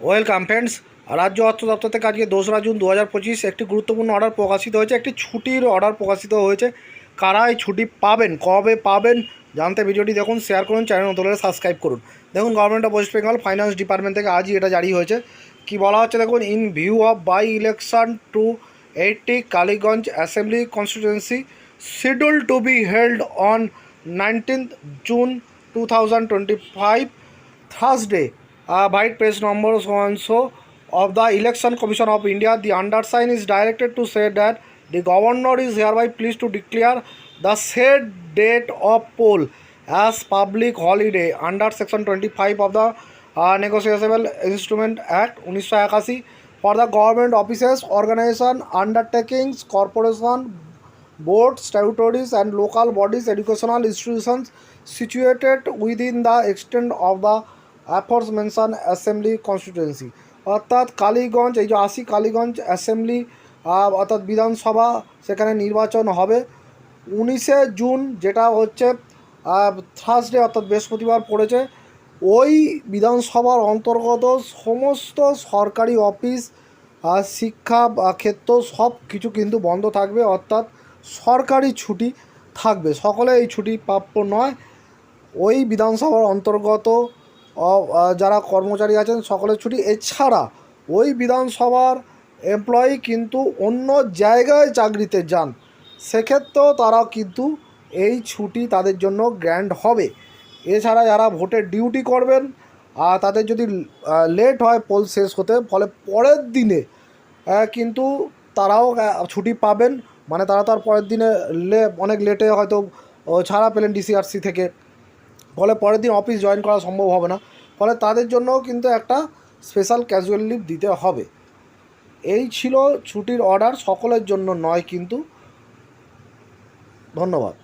Welcome friends রাজ্য অর্থ দপ্তর থেকে আজকে দোসরা জুন দু হাজার পঁচিশ একটি গুরুত্বপূর্ণ অর্ডার প্রকাশিত হয়েছে একটি ছুটির অর্ডার প্রকাশিত হয়েছে। কারা এই ছুটি পাবেন কবে পাবেন জানতে ভিডিওটি দেখুন শেয়ার করুন চ্যানেল নতুন সাবস্ক্রাইব করুন। দেখুন government of West Bengal finance department থেকে আজই এটা জারি হয়েছে। কি বলা হচ্ছে দেখুন in view of by election two eighty Kaliganj assembly constituency schedule to be held on nineteenth June two thousand twenty five Thursday, uh, by page number so and so of the Election Commission of India, the undersigned is directed to say that the governor is hereby pleased to declare the said date of poll as public holiday under section 25 of the uh, Negotiable Instrument Act 1981 for the government offices, organization, undertakings, corporation, boards, statutories, and local bodies, educational institutions situated within the extent of the aforementioned assembly constituency অর্থাৎ কালীগঞ্জ, এই যে আশি Kaliganj assembly অর্থাৎ বিধানসভা, সেখানে নির্বাচন হবে। উনিশে জুন, যেটা হচ্ছে থার্সডে অর্থাৎ বৃহস্পতিবার পড়েছে, ওই বিধানসভার অন্তর্গত সমস্ত সরকারি অফিস শিক্ষা ক্ষেত্র, সব কিছু কিন্তু বন্ধ থাকবে, অর্থাৎ সরকারি ছুটি থাকবে। সকলে এই ছুটি প্রাপ্য নয়। ওই বিধানসভার অন্তর্গত যারা কর্মচারী আছেন সকলের ছুটি। এছাড়া ওই বিধানসভার এমপ্লয়ি কিন্তু অন্য জায়গায় চাকরিতে যান। সেক্ষেত্রেও তারা কিন্তু এই ছুটি তাদের জন্য গ্র্যান্ড হবে। এছাড়া যারা ভোটের ডিউটি করবেন আর তাদের যদি লেট হয় পোল শেষ হতে, ফলে পরের দিনে কিন্তু তারাও ছুটি পাবেন। মানে তারা তার পরের দিনে লে, অনেক লেটে হয়তো ছাড়া পেলেন ডিসিআরসি থেকে। ফলে পরের দিন অফিস জয়েন করা সম্ভব হবে না। ফলে তাদের জন্যও কিন্তু একটা স্পেশাল ক্যাজুয়াল লিভ দিতে হবে। এই ছিল ছুটির অর্ডার সকলের জন্য নয় কিন্তু। ধন্যবাদ।